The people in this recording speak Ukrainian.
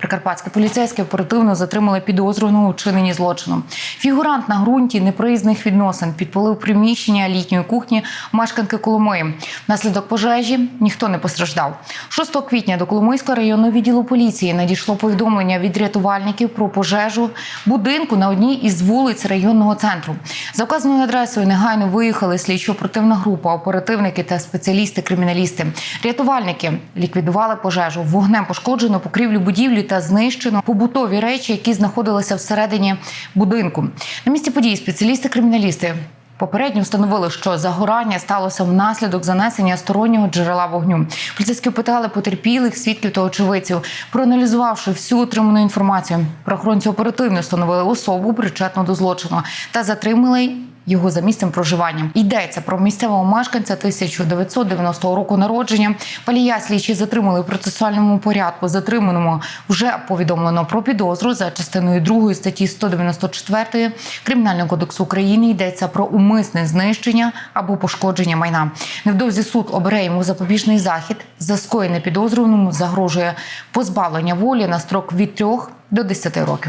Прикарпатські поліцейські оперативно затримали підозрюваного у чиненні злочину. Фігурант на ґрунті неприязних відносин підпалив приміщення літньої кухні мешканки Коломиї. Внаслідок пожежі ніхто не постраждав. 6 квітня до Коломийського районного відділу поліції надійшло повідомлення від рятувальників про пожежу будинку на одній із вулиць районного центру. За вказаною адресою негайно виїхали слідчо-оперативна група, оперативники та спеціалісти-криміналісти. Рятувальники ліквідували пожежу. Вогнем пошкоджено покрівлю будівлі та знищено побутові речі, які знаходилися всередині будинку. На місці події спеціалісти-криміналісти Попередньо встановили, що загорання сталося внаслідок занесення стороннього джерела вогню. Поліцейські опитали потерпілих, свідків та очевидців. Проаналізувавши всю отриману інформацію, правоохоронці оперативно встановили особу, причетну до злочину, та затримали його за місцем проживання. Йдеться про місцевого мешканця 1990 року народження. Палія слідчі затримали в процесуальному порядку. Затриманому вже повідомлено про підозру за частиною 2 статті 194 Кримінального кодексу України. Йдеться про умисне знищення або пошкодження майна. Невдовзі суд обере йому запобіжний захід. За скоєне підозрюваному загрожує позбавлення волі на строк від 3 до 10 років.